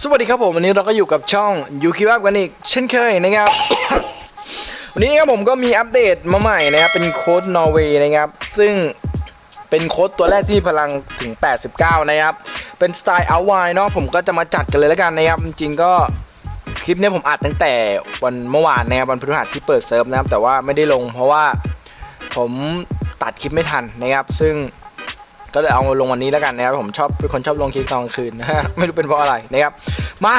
สวัสดีครับผมวันนี้เราก็อยู่กับช่องยูคิวับกันอีกเช่นเคยนะครับ วันนี้นะครับผมก็มีอัปเดตมาใหม่นะครับ เป็นโค้ดนอร์เวย์นะครับ ซึ่งเป็นโค้ดตัวแรกที่พลังถึง 89 นะครับ เป็นสไตล์เอาไวเนาะผมก็จะมาจัดกันเลยแล้วกันนะครับ จริงก็คลิปนี้ผมอัดตั้งแต่วันเมื่อวานนะครับวันพฤหัสที่เปิดเซิร์ฟนะครับ แต่ว่าไม่ได้ลงเพราะว่าผมตัดคลิปไม่ทันนะครับ ซึ่ง ก็เลยเอาลงวันนี้แล้วกันนะครับผมชอบเป็นคนชอบลงคลิปตอนกลางคืนนะฮะไม่รู้เป็นเพราะอะไรนะครับมา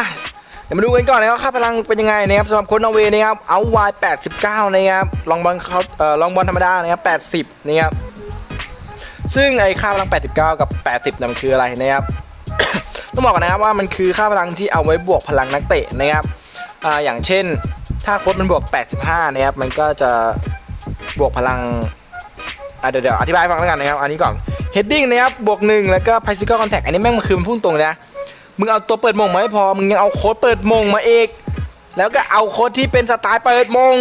เดี๋ยวมาดูกันก่อนนะครับค่าพลังเป็นยังไงนะครับสำหรับคนนอร์เวย์นะครับเอาวาย89นะครับลองบอลเขาเอ่อลองบอลธรรมดานะครับ80นะครับซึ่งไอ้ค่าพลัง 89 กับ 80นี่มันคืออะไรนะครับ ต้องบอกก่อนนะครับว่ามันคือค่าพลังที่เอาไว้บวกพลังนักเตะนะครับอ่าอย่างเช่น ถ้าโค้ดมันบวก 85 นะครับ มันก็จะบวกพลังเดี๋ยวเดี๋ยวอธิบายฟังแล้วกันนะครับ อันนี้ก่อน heading นะครับบวกหนึ่งแล้วก็ physical contact อันนี้แม่งมันคือมันพุ่งตรงเลยนะมึงเอาตัวเปิดมงมาไม่พอมึงยังเอาโค้ดเปิดมงมาอีกแล้วก็เอาโค้ดที่เป็นสไตล์เปิดมง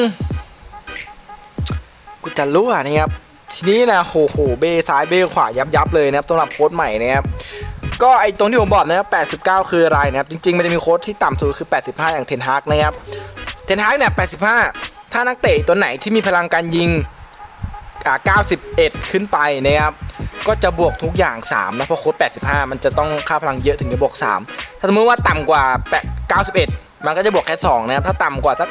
กูจะรู้อะนะครับทีนี้นะโหโหเบซ้ายเบขวายับยับเลยนะครับสำหรับโค้ดใหม่นะครับก็ไอตรงที่ผมบอกนะครับ89 คืออะไรนะครับจริงๆมันจะมีโค้ดที่ต่ำสุดคือ 85 อย่างเทนฮากนะครับเทนฮากเนี่ย85 ถ้านักเตะตัวไหนที่มีพลังการยิง 91 ขึ้นไปนะครับก็จะบวกทุกอย่าง3นะเพราะโค้ด85 มันจะต้องค่าพลังเยอะถึงจะบวก 3 ถ้าสมมติว่าต่ำกว่า8 91 มันก็จะบวกแค่2นะครับถ้าต่ำกว่าสัก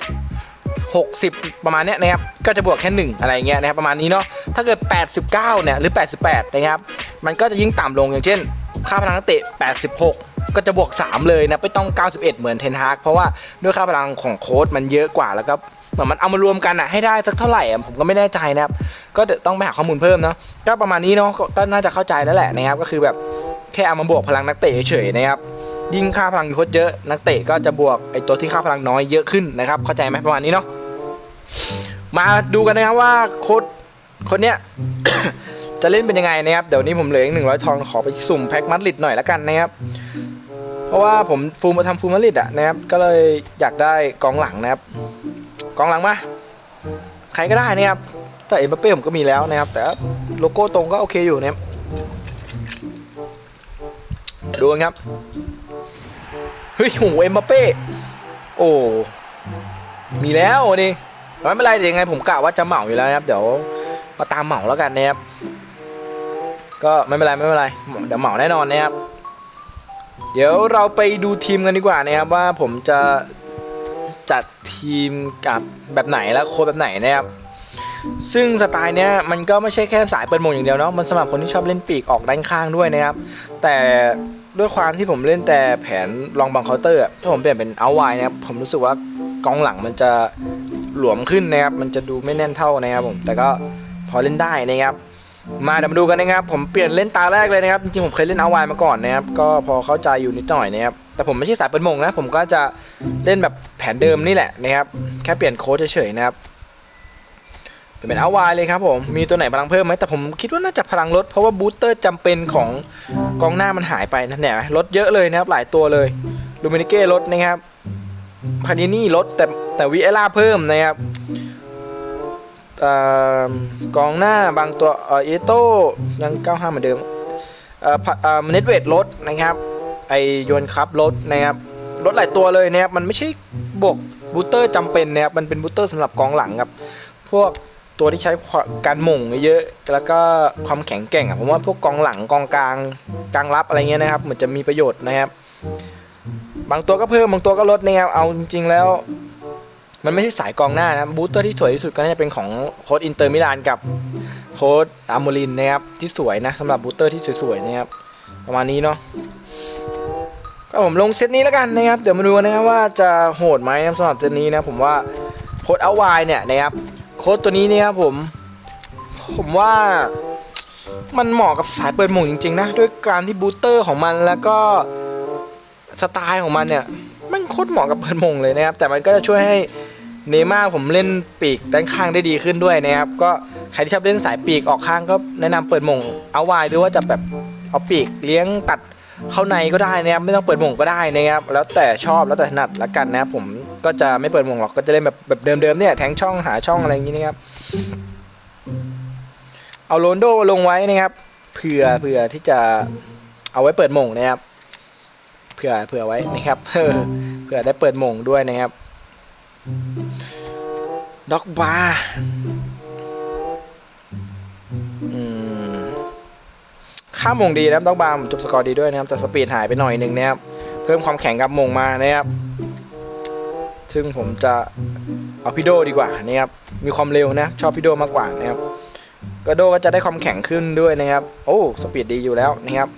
60 ประมาณเนี้ยนะครับก็จะบวกแค่ 1 อะไรเงี้ยนะครับประมาณนี้เนาะถ้าเกิด 89 เนี่ยหรือ 88 นะครับ มันก็จะยิ่งต่ำลงอย่างเช่น ค่าพลังนักเตะ 86ก็จะบวก 3 เลยนะ ไม่ต้อง 91 เหมือนเทนฮากเพราะว่าด้วยค่าพลังของโค้ดมันเยอะกว่าแล้วก็ เหมือนมันเอามารวมกันอะให้ได้สักเท่าไหร่อะผมก็ไม่แน่ใจนะครับก็ต้องไปหาข้อมูลเพิ่มเนาะก็ประมาณนี้เนาะก็น่าจะเข้าใจแล้วแหละนะครับก็คือแบบแค่เอามาบวกพลังนักเตะเฉยๆนะครับยิ่งค่าพลังโค้ดเยอะนักเตะก็จะบวกไอตัวที่ค่าพลังน้อยเยอะขึ้นนะครับ เข้าใจไหมประมาณนี้เนาะมาดูกันนะครับว่าโค้ดคนเนี้ยจะเล่นเป็นยังไงนะครับเดี๋ยวนี้ผมเหลืออีกหนึ่งร้อยทองขอไปสุ่มแพ็กมัดลิดหน่อยแล้วกันนะครับเพราะว่าผมฟูมมาทำฟูมัดลิดอะนะครับก็เลยอยากได้กองหลังนะครับ กองหลังมา ใครก็ได้นะครับ แต่เอ็มบัปเป้ผมก็มีแล้วนะครับ แต่โลโก้ตรงก็โอเคอยู่นะครับดูครับ เฮ้ยโหเอ็มบัปเป้ โอ้ มีแล้วนี่ไม่เป็นไรยวยังไงผมกะว่าจะเหมาอยู่แล้วนะครับ เดี๋ยวมาตามเหมาแล้วกันนะครับ ก็ไม่เป็นไรไม่เป็นไร เดี๋ยวเหมาแน่นอนนะครับ เดี๋ยวเราไปดูทีมกันดีกว่านะครับว่าผมจะ จัดทีมกับแบบไหนและโค้ชแบบไหนนะครับซึ่งสไตล์เนี้ยมันก็ไม่ใช่แค่สายเปิดมงอย่างเดียวเนาะมันสำหรับคนที่ชอบเล่นปีกออกด้านข้างด้วยนะครับ แต่ด้วยความที่ผมเล่นแต่แผนลองบังเคาน์เตอร์ถ้าผมเปลี่ยนเป็นเอาไวนะครับผมรู้สึกว่ากองหลังมันจะหลวมขึ้นนะครับ มันจะดูไม่แน่นเท่านะครับผมแต่ก็พอเล่นได้นะครับ มาเดี๋ยวมาดูกันนะครับ ผมเปลี่ยนเล่นตาแรกเลยนะครับ จริงๆผมเคยเล่นเอาไวมาก่อนนะครับ ก็พอเข้าใจอยู่นิดหน่อยนะครับ แต่ผมไม่ใช่สายเปิดมงนะ ผมก็จะเล่นแบบแผนเดิมนี่แหละนะครับ แค่เปลี่ยนโค้ชเฉยๆนะครับเป็นเอาไวเลยครับผม มีตัวไหนพลังเพิ่มไหมแต่ผมคิดว่าน่าจะพลังลดเพราะว่าบูสเตอร์จำเป็นของกองหน้ามันหายไปนะเนี่ยลดเยอะเลยนะครับหลายตัวเลยลูมินิเก้ลดนะครับพานินี่ลดแต่แต่วิเอล่าเพิ่มนะครับออกองหน้าบางตัวเอโต้ยัง95เหมือนเดิมเอ่อพะเอ่อเน็ตเวทลดนะครับ ไอโยนครับลดนะครับลดหลายตัวเลยนะครับมันไม่ใช่บวกบูเตอร์จำเป็นนะครับมันเป็นบูเตอร์สำหรับกองหลังครับพวกตัวที่ใช้การหม่งเยอะแล้วก็ความแข็งแกร่งอะผมว่าพวกกองหลังกองกลางกลางรับอะไรเงี้ยนะครับเหมือนจะมีประโยชน์นะครับ บางตัวก็เพิ่มบางตัวก็ลดนะครับเอาจริงๆแล้ว มันไม่ใช่สายกองหน้านะบูสเตอร์ที่สวยที่สุดก็น่าจะเป็นของโค้ดอินเตอร์มิลานกับโค้ดอาร์โมลินนะครับที่สวยนะสำหรับบูสเตอร์ที่สวยๆนะครับประมาณนี้เนาะ ก็ผมลงเซตนี้แล้วกันนะครับ เดี๋ยวมาดูนะครับว่าจะโหดไหมนะสำหรับเซตนี้นะผมว่าโค้ดเอาไวเนี่ยนะครับโค้ดตัวนี้เนี่ยครับผม ผมว่ามันเหมาะกับสายเปิดหม่งจริงๆนะด้วยการที่บูสเตอร์ของมันแล้วก็สไตล์ของมันเนี่ยมันโคตรเหมาะกับเปิดมงเลยนะครับ แต่มันก็จะช่วยให้เนม่าผมเล่นปีกด้านข้างได้ดีขึ้นด้วยนะครับ ก็ใครที่ชอบเล่นสายปีกออกข้างก็แนะนำเปิดมงเอาวายหรือว่าจะแบบเอาปีกเลี้ยงตัด เข้าในก็ได้นะครับไม่ต้องเปิดมงก็ได้นะครับแล้วแต่ชอบแล้วแต่ถนัดละกันนะครับผมก็จะไม่เปิดมงหรอกก็จะเล่นแบบแบบเดิมๆเนี่ยแทงช่องหาช่องอะไรอย่างนี้นะครับเอาโรนโดลงไว้นะครับเผื่อเผื่อที่จะเอาไว้เปิดมงนะครับเผื่อเผื่อไว้นะครับเผื่อได้เปิดมงด้วยนะครับด็อกบาร์ ค่ามงดีนะครับด็อกบาร์ผมจบสกอร์ดีด้วยนะครับแต่สปีดหายไปหน่อยหนึ่งนะครับเพิ่มความแข็งกับมงมานะครับซึ่งผมจะเอาพี่โดดีกว่านะครับมีความเร็วนะชอบพี่โดมากกว่านะครับก็โดก็จะได้ความแข็งขึ้นด้วยนะครับ โอ้สปีดดีอยู่แล้วนะครับ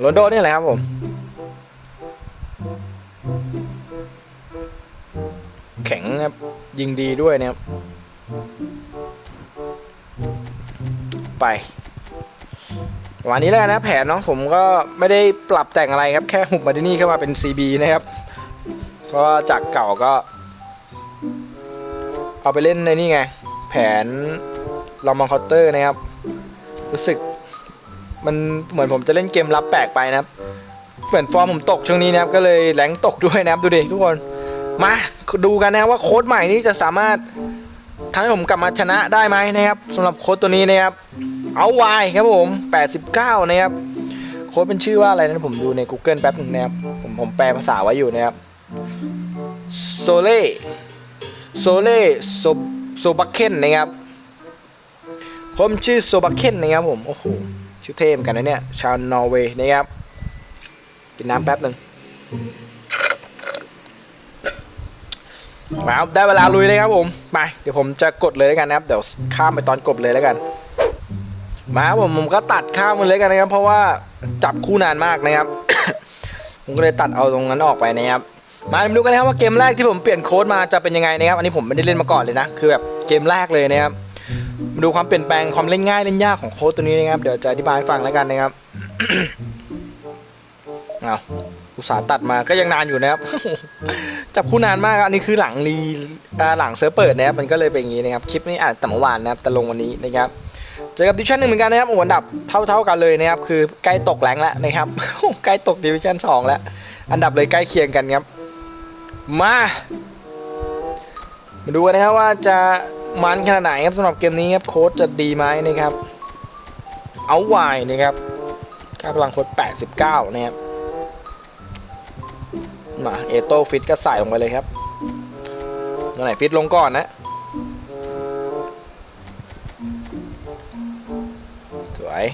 โรนโดนี่แหละครับผมแข็งครับยิงดีด้วยนะครับไป วันนี้แล้วนะแผนเนาะผมก็ไม่ได้ปรับแต่งอะไรครับ แค่หุบมาที่นี่เข้ามาเป็น CB นะครับ เพราะว่าจากเก่าก็ เอาไปเล่นในนี่ไง แผนลอมองคาน์เตอร์นะครับ รู้สึกมันเหมือนผมจะเล่นเกมรับแปลกไปนะครับ เหมือนฟอร์มผมตกช่วงนี้นะครับ ก็เลยแรงตกด้วยนะครับดูดิทุกคน มาดูกันนะว่าโค้ดใหม่นี้จะสามารถทำให้ผมกลับมาชนะได้ไหมนะครับสำหรับโค้ดตัวนี้นะครับ เอาวายครับผม 89 นะครับโค้ดเป็นชื่อว่าอะไรนะผมดูใน Google แป๊บหนึงนะครับ ผมผมแปลภาษาไว้อยู่นะครับโซเล่โซเล่โซโซบักเคนนะครับผมชื่อโซบักเคนนะครับผม โอ้โห ชื่อเท่มกันนะเนี่ย ชาวนอร์เวย์นะครับ กินน้ำแป๊บหนึ่งมาครับได้เวลาลุยเลยครับผม ไป เดี๋ยวผมจะกดเลยแล้วกันนะครับ เดี๋ยวข้ามไปตอนกดเลยแล้วกัน มาผมผมก็ตัดข้ามมันเลยกันนะครับ เพราะว่าจับคู่นานมากนะครับ ผมก็เลยตัดเอาตรงนั้นออกไปนะครับ มาดูกันนะครับว่าเกมแรกที่ผมเปลี่ยนโค้ดมาจะเป็นยังไงนะครับ อันนี้ผมไม่ได้เล่นมาก่อนเลยนะ คือแบบเกมแรกเลยนะครับ มาดูความเปลี่ยนแปลงความเล่นง่ายเล่นยากของโค้ดตัวนี้นะครับ เดี๋ยวจะอธิบายให้ฟังแล้วกันนะครับเอาอุตสาห์ตัดมาก็ยังนานอยู่นะครับ จับคู่นานมากอันนี้คือหลังรีหลังเซิร์ฟเปิดนะครับ มันก็เลยเป็นอย่างนี้นะครับ คลิปนี้อาจแต่เมื่อวานนะครับ แต่ลงวันนี้นะครับ เจอกับดิวิชั่นหนึ่งเหมือนกันนะครับโอ้โหอันดับเท่าเท่ากันเลยนะครับคือใกล้ตกแรงแล้วนะครับใกล้ตกดิวิชั่นสองแล้ว อันดับเลยใกล้เคียงกันครับ มามาดูกันนะครับว่าจะมันขนาดไหนครับสำหรับเกมนี้ครับโค้ดจะดีไหมนะครับ เอาไวนะครับค่าพลังโค้ด89 นะครับมาเอโต้ฟิตก็ใส่ลงไปเลยครับตัวไหนฟิตลงก่อนนะ วย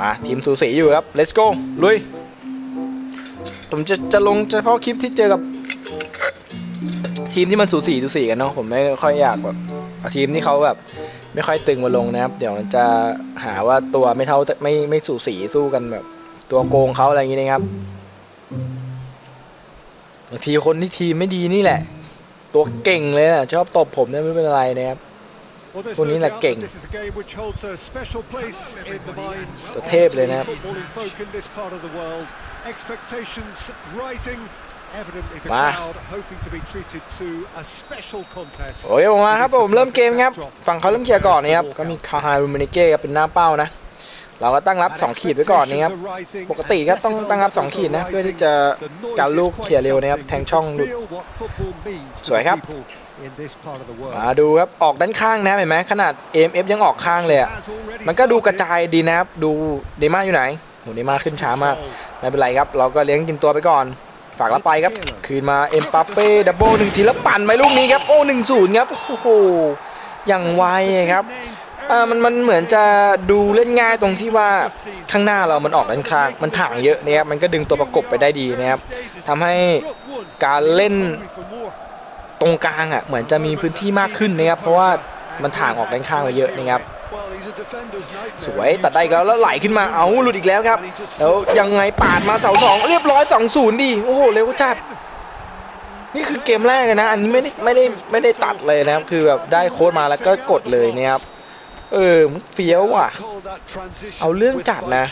มาทีมสูสีอยู่ครับ let's go ลุย ผมจะจะลงเฉพาะคลิปที่เจอกับ ทีมที่มันสูสีสูสีกันเนาะผมไม่ค่อยอยากแบบเอาทีมที่เขาแบบ ไม่ค่อยตึงมาลงนะครับ เดี๋ยวจะหาว่าตัวไม่เท่าไม่ไม่สูสีสู้กันแบบ ตัวโกงเขาอะไรอย่างงี้นะครับบางทีคนที่ทีมไม่ดีนี่แหละ ตัวเก่งเลยนะชอบตบผมเนี่ยไม่เป็นไรนะครับ Well, there's คนนี้ no แหละ doubt เก่ง that This is a game which holds a special place in the minds ตัว of เทพเลยนะครับ footballing folk in this part of the world. Expectations rising. Evidently, the Ma. crowd hoping to be treated to a special contest. โอเคผมมาครับผมเริ่มเกมครับ ฝั่งเขาเริ่มเคลียร์ก่อนนะครับ ก็มีคาฮารูมินิเก้ครับเป็นหน้าเป้านะ เราก็ตั้งรับ 2 ขีดไว้ก่อนนะครับ ปกติครับต้องตั้งรับ 2 ขีดนะเพื่อที่จะการลูกเคลียร์เร็วนะครับแทงช่องหลุดสวยครับมาดูครับออกด้านข้างนะเห็นไหมขนาด AMF ยังออกข้างเลยอะมันก็ดูกระจายดีนะครับดูเดม่าอยู่ไหนโหเดม่าขึ้นช้ามากไม่เป็นไรครับ เราก็เลี้ยงกินตัวไปก่อน ฝากรับไปครับ คืนมาเอ็มปัปเป้ดับเบิลหนึ่งทีแล้วปั่นไปลูกนี้ครับโอ้หนึ่งศูนย์ครับโอ้โหอย่างไวครับ อ่ามันมันเหมือนจะดูเล่นง่ายตรงที่ว่าข้างหน้าเรามันออกด้านข้าง มันถ่างเยอะนะครับมันก็ดึงตัวประกบไปได้ดีนะครับทำให้การเล่นตรงกลางอะเหมือนจะมีพื้นที่มากขึ้นนะครับเพราะว่ามันถ่างออกด้านข้างไปเยอะนะครับสวยตัดได้กแล้วแล้วไหลขึ้นมาเอาหลุดอีกแล้วครับ แล้วยังไงปาดมาเสาสองเรียบร้อยสองศูนย์ดิโอ้โหเร็วจัดนี่คือเกมแรกเลยนะ อันนี้ไม่ได้ไม่ได้ไม่ได้ตัดเลยนะครับ คือแบบได้โค้ดมาแล้วก็กดเลยนะครับ เออเฟี้ยวว่ะ เอาเรื่องจัดนะ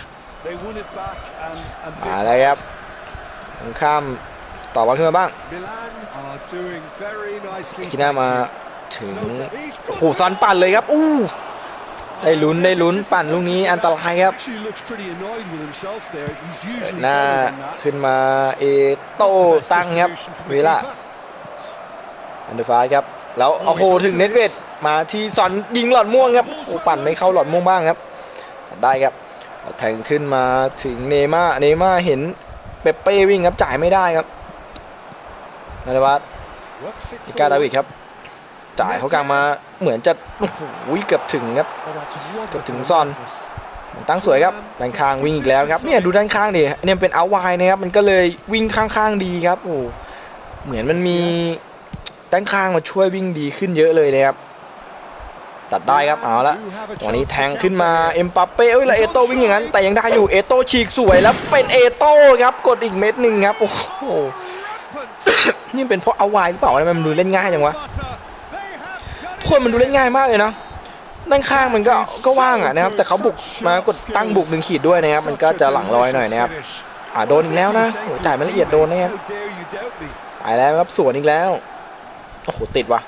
มาแล้วครับข้ามต่อบอลขึ้นมาบ้างคีน่ามาถึงโหซอนปั่นเลยครับ อู้ ได้ลุ้นได้ลุ้นปั่นลูกนี้อันตรายครับหน้าขึ้นมาเอโต้ตั้งครับเวลาอันเดอร์ฟาครับ แล้วโอ้โหถึงเน็ตเวท มาที่ซอนยิงหลอดม่วงครับโอ้ปั่นไม่เข้าหลอดม่วงบ้างครับได้ครับแทงขึ้นมาถึงเนม่าเนม่าเห็นเปเป้วิ่งครับจ่ายไม่ได้ครับนาราวัตอิกาดาวิดครับ จ่ายเขากลางมาเหมือนจะโอ้โหเกือบถึงครับเกือบถึงซอน ตั้งสวยครับด้านข้างวิ่งอีกแล้วครับเนี่ยดูด้านข้างดิเนี่ยเป็นเอาไวนะครับมันก็เลยวิ่งข้างๆดีครับโอ้เหมือนมันมีด้านข้างมาช่วยวิ่งดีขึ้นเยอะเลยนะครับ ตัดได้ครับเอาละตอนนี้แทงขึ้นมาเอ็มปัปเป้เอ้ยแล้วเอโต้วิ่งอย่างนั้น แต่ยังได้อยู่เอโต้ฉีกสวยแล้วเป็นเอโต้ครับกดอีกเม็ดหนึ่งครับโอ้โหนี่เป็นเพราะเอาไวหรือเปล่าทำไมมันดูเล่นง่ายจังวะทุกคนมันดูเล่นง่ายมากเลยนะด้านข้างมันก็ก็ว่างอะนะครับ แต่เขาบุกมากดตั้งบุกหนึ่งขีดด้วยนะครับ มันก็จะหลังลอยหน่อยนะครับอ่าโดนอีกแล้วนะโอ้จ่ายไม่ละเอียดโดนนะครับไปแล้วครับสวนอีกแล้วโอ้โหติดว่ะ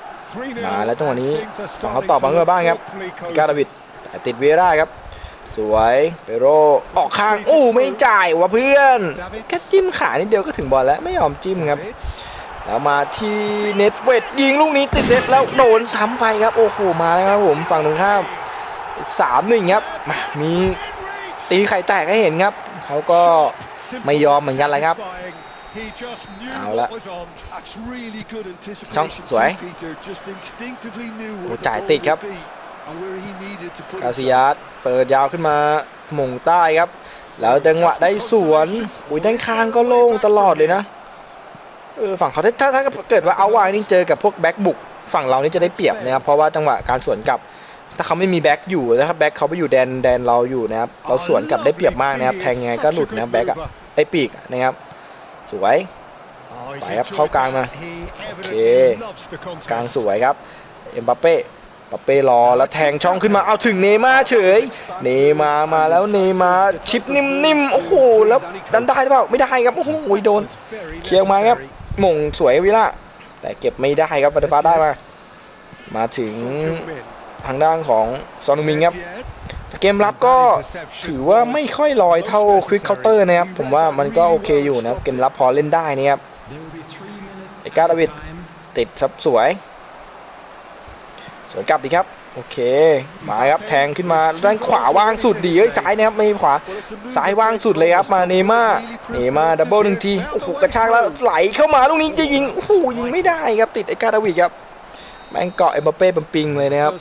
มาแล้วจังหวะนี้ฝั่งเขาตอบมาเมื่อบ้างครับกาดาวิดแต่ติดเวร่าครับ สวยเปโรออกข้างโอ้ไม่จ่ายว่ะเพื่อนแค่จิ้มขานิดเดียวก็ถึงบอลแล้วไม่ยอมจิ้มครับแล้วมาที่เน็ตเวทยิงลูกนี้ติดเซตแล้วโดนซ้ำไปครับโอ้โหมาแล้วครับผมฝั่งตรงข้ามสามหนึ่งครับมามีตีไข่แตกให้เห็นครับเขาก็ไม่ยอมเหมือนกันเลยครับ เอาละช่องสวยโอ้จ่ายติดครับคาซิยัสเปิดยาวขึ้นมาหม่งใต้ครับ แล้วจังหวะได้สวนอุ้ยด้านข้างก็โล่งตลอดเลยนะเออฝั่งเขาถ้าถ้าถ้าเกิดว่าเอาวายนี่เจอกับพวกแบ็กบุกฝั่งเรานี่จะได้เปรียบนะครับเพราะว่าจังหวะการสวนกลับ ถ้าเขาไม่มีแบ็กอยู่แล้วถ้าแบ็กเขาไปอยู่แดนแดนเราอยู่นะครับเราสวนกลับได้เปรียบมากนะครับแทงยังไงก็หลุดนะแบ็กอะไอปีกอะนะครับ สวยไปครับเข้ากลางมาโอเคกลางสวยครับเอ็มบัปเป้บัปเป้รอแล้วแทงช่องขึ้นมาเอาถึงเนย์ม่าร์เฉย เนย์มาร์มาแล้วเนย์มาร์ชิปนิ่มๆโอ้โหแล้วดันได้หรือเปล่าไม่ได้ครับโอ้โหโดนเคลียร์มาครับหม่งสวยวิล่าแต่เก็บไม่ได้ครับฟันเดฟ้าได้มา มาถึงทางด้านของซอนฮึงมิงครับแต่ เกมรับก็ถือว่าไม่ค่อยลอยเท่าควิกเคาน์เตอร์นะครับ ผมว่ามันก็โอเคอยู่นะครับ เกมรับพอเล่นได้นะครับไอ้กาดาวิดติดซับสวย สวยกลับดีครับ โอเค มาครับแทงขึ้นมาด้านขวาว่างสุดดีเอ้ยซ้ายนะครับไม่ขวาซ้ายว่างสุดเลยครับมาเนม่าเนม่าดับเบิลหนึ่งทีโอ้โหกระชากแล้วไหลเข้ามาลูกนี้จะยิงโอ้โหยิงไม่ได้ครับติดไอ้กาดาวิดครับ แม่งเกาะเอ็มบัปเป้ปัมปิงเลยนะครับ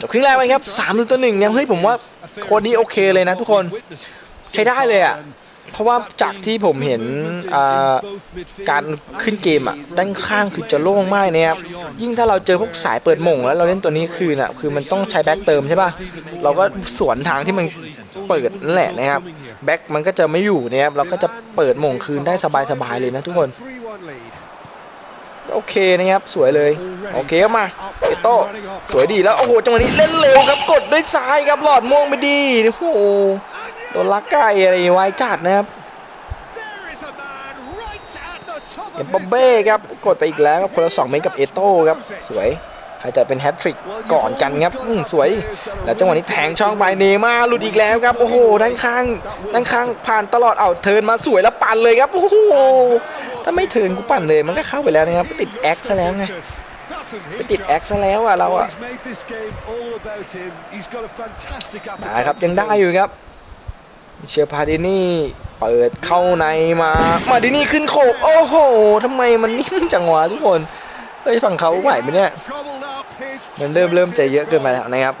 จบครึ่งแรกไปครับสามต่อหนึ่งเนี่ยเฮ้ยผมว่าโค้ดนี้โอเคเลยนะทุกคนใช้ได้เลยอะเพราะว่าจากที่ผมเห็นอ่าการขึ้นเกมอะด้านข้างคือจะโล่งมากนะครับยิ่งถ้าเราเจอพวกสายเปิดหม่งแล้วเราเล่นตัวนี้คืนอะคือมันต้องใช้แบ็กเติมใช่ป่ะเราก็สวนทางที่มันเปิดนั่นแหละนะครับแบ็กมันก็จะไม่อยู่นะครับเราก็จะเปิดหม่งคืนได้สบายๆเลยนะทุกคน โอเคนะครับสวยเลยโอเคครับมาเอโต้สวยดีแล้วโอ้โหจังหวะนี้เล่นเร็วครับกดด้วยซ้ายครับหลอดม่วงไปดีโอ้โหโดนลักไก่อะไรไว้จัดนะครับเอ็มบัปเบ้ครับกดไปอีกแล้วครับคนละสองเมตรกับเอโต้ครับสวย ใครจะเป็นแฮตทริกก่อนกันครับอืมสวย แล้วจังหวะนี้แทงช่องไปเนย์มาร์หลุดอีกแล้วครับ โอ้โหด้านข้างด้านข้างผ่านตลอดเอาเทิร์นมาสวยแล้วปั่นเลยครับ โอ้โห ถ้าไม่เทิร์นกูปั่นเลยมันก็เข้าไปแล้วนะครับไปติดแอคซะแล้วไงไปติดแอคซะแล้วอะเราอะมาครับยังได้อยู่ครับ เชอร์พาดินี่เปิดเข้าในมา มาดินี่ขึ้นโขกโอ้โหทำไมมันนิ่มจังวะทุกคนเฮ้ยฝั่งเขาไหวไหมเนี่ย มันเริ่มเริ่มใจเยอะเกินไปแล้วนะครับ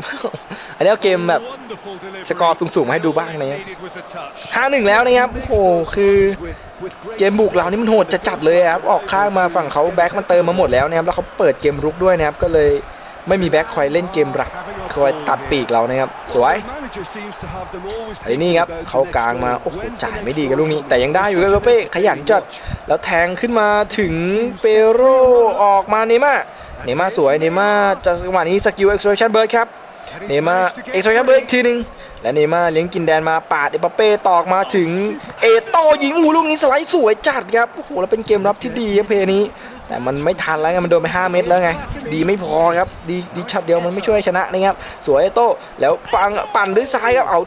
อันนี้เอาเกมแบบสกอร์สูงๆมาให้ดูบ้างนะครับห้าหนึ่งแล้วนะครับโอ้โหคือเกมบุกเรานี่มันโหดจะจัดเลยครับออกข้างมาฝั่งเขาแบ็กมันเติมมาหมดแล้วนะครับแล้วเขาเปิดเกมรุกด้วยนะครับก็เลยไม่มีแบ็คคอยเล่นเกมรับคอยตัดปีกเรานะครับสวยไอ้นี่ครับเขากลางมาโอ้โหจ่ายไม่ดีกับลูกนี้ แต่ยังได้อยู่ครับเป้ขยันจัดแล้วแทงขึ้นมาถึงเปโรออกมาเนม่า เนม่าสวยเนม่าจะจังหวะนี้สกิลเอ็กซ์โ t ชันเบิร์ดครับเนย์มาเอ็กซ์ตร้าเบิร์กอีกทีหนึงและเนย์มาเลี้ยงกินแดนมาปาดเอปเป้ตอกมาถึงเอโต้ยิงอูลูกนี้สไลด์สวยจัดครับโอ้โหแล้วเป็นเกมรับที่ดีครับเพลย์นี้ แต่มันไม่ทันแล้วไงมันโดนไป 5 เม็ดแล้วไง ดีไม่พอครับ ดีดีช็อตเดียวมันไม่ช่วยชนะนะครับสวยเอโต้แล้วปังปั่นด้วยซ้ายครับเอา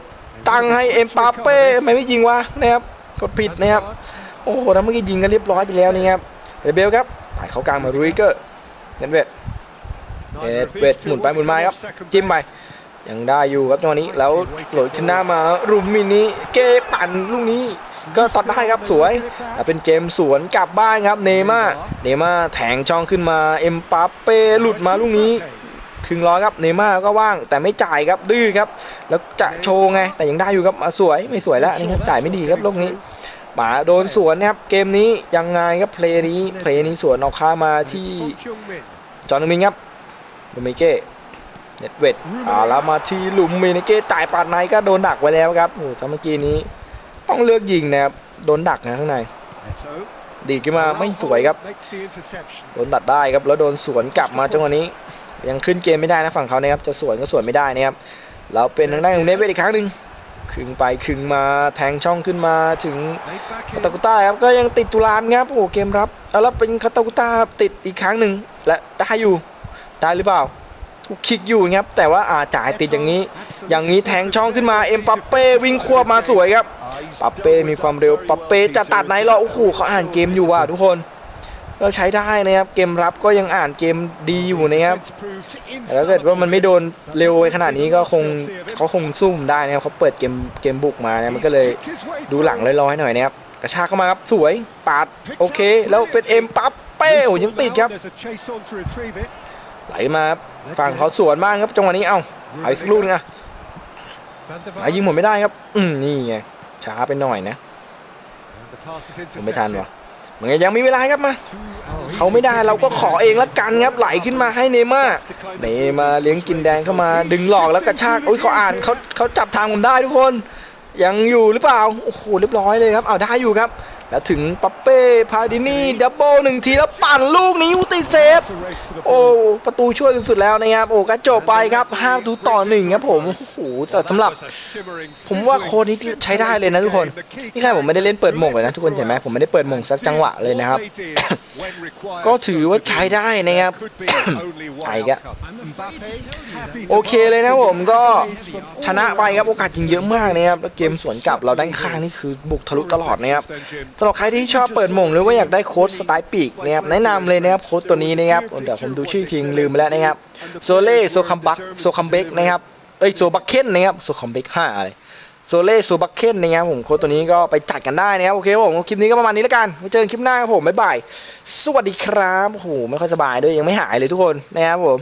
ตังให้เอ็มปาเป้ทำไมไม่ยิงวะนะครับกดผิดนะครับโอ้โหแล้วเมื่อกี้ยิงกันเรียบร้อยไปแล้วนี่ครับเรเบลครับไปเข้ากลางมารูริเกอร์ เนนเวทเอ็ดเวทหมุนไปหมุนมาครับจิ้มไปยังได้อยู่ครับจังหวะนี้แล้วโหลดขึ้นหน้ามารุมมินิเกปั่นลูกนี้ ก็ตัดได้ครับสวยแล้วเป็นเกมสวนกลับบ้านครับเนม่าเนม่าแทงช่องขึ้นมาเอ็มปาเป้หลุดมาลูกนี้ครึ่งร้อยครับเนม่าก็ว่างแต่ไม่จ่ายครับดื้อครับ แล้วจะโชว์ไงแต่ยังได้อยู่ครับสวยไม่สวยแล้วนี่ครับจ่ายไม่ดีครับลูกนี้ มาโดนสวนนะครับเกมนี้ยังไงครับเพลย์นี้เพลย์นี้สวนออกข้ามาที่จอห์นมิงครับลูมิเก้เน็ตเวทเอาแล้วมาที่หลุมมินิเก้จ่ายปาดในก็โดนดักไว้แล้วครับโอ้โหถ้าเมื่อกี้นี้ ต้องเลือกยิงนะครับโดนดักนะข้างในดีขึ้นมาไม่สวยครับโดนตัดได้ครับแล้วโดนสวนกลับมาจังหวะนี้ ยังขึ้นเกมไม่ได้นะฝั่งเขานะครับจะสวนก็สวนไม่ได้นะครับแล้วเป็นทางด้านของเนเวทอีกครั้งหนึ่ง ขึงไปขึงมาแทงช่องขึ้นมาถึงคาตากุต้าครับก็ยังติดตุลามครับโอ้โหเกมรับเอาแล้วเป็นคาตากุต้าติดอีกครั้งหนึ่งและได้อยู่ได้หรือเปล่าถูกคิกอยู่ครับแต่ว่าอาจ่ายติดอย่างนี้ อย่างนี้แทงช่องขึ้นมาเอ็มปัปเป้วิ่งควบมาสวยครับปัปเป้มีความเร็วปัปเป้จะตัดไหนหรอโอ้โหเขาอ่านเกมอยู่ว่ะทุกคน ก็ใช้ได้นะครับ เกมรับก็ยังอ่านเกมดีอยู่นะครับแต่ถ้าเกิดว่ามันไม่โดนเร็วไปขนาดนี้ก็คงเขาคงสู้ผมได้นะครับเขาเปิดเกมเกมบุกมาเนี่ยมันก็เลยดูหลังลอยๆหน่อยนะครับกระชากเข้ามาครับสวยปาดโอเค แล้วเป็นเอ็มปั๊บเป้โอ้ยังติดครับไหลมาฝั่งเขาสวนบ้างครับจังหวะนี้เอ้าเอาอีกสักลูกนึงอะหายิงผมไม่ได้ครับ อืมนี่ไงช้าไปหน่อยนะผมไม่ทันวะ มือนยังมีเวลาครับมาเขาไม่ได้เราก็ขอเองละกันครับไหลขึ้นมาให้เนย์ม่าร์เนย์มาร์เลี้ยงกินแดงเข้ามาดึงหลอกแล้วกระชากโอ้ยเขาอ่านเขาเขาจับทางผมได้ทุกคน ยังอยู่หรือเปล่าโอ้โหเรียบร้อยเลยครับเอาได้อยู่ครับ แล้วถึงปัปเป้พาดินี่ดับเบิลหนึ่งทีแล้วปั่นลูกนี้อุติเซฟ โอ้ประตูช่วยสุดๆแล้วนะครับ โอ้ก็จบไปครับห้าประตูต่อหนึ่งครับผมโอ้โหแต่สำหรับ ผมว่าโค้ดนี้ใช้ได้เลยนะทุกคน นี่แค่ผมไม่ได้เล่นเปิดหม่งเลยนะทุกคนเห็นไหมผมไม่ได้เปิดหม่งสักจังหวะเลยนะครับ ก็ถือว่าใช้ได้นะครับไอ้กะโอเคเลยนะผมก็ชนะไปครับโอกาสยิงเยอะมากนะครับแล้วเกมสวนกลับเราด้านข้างนี่คือบุกทะลุตลอดนะครับสำหรับใครที่ชอบเปิดหม่งหรือว่าอยากได้โค้ดสไตล์ปีกนะครับแนะนำเลยนะครับโค้ดตัวนี้นะครับเดี๋ยวผมดูชื่อทีมลืมไปแล้วนะครับโซเล่โซคัมบักโซคัมเบกนะครับเอ้ยโซบักเคนนะครับโซคัมเบกห้าอะไรโซเล่โซบักเคนนะครับผมโค้ดตัวนี้ก็ไปจัดกันได้นะครับโอเคผมคลิปนี้ก็ประมาณนี้แล้วกันไว้เจอกันคลิปหน้าครับผมบ๊ายบายสวัสดีครับโอ้โหไม่ค่อยสบายด้วยยังไม่หายเลยทุกคนนะครับผม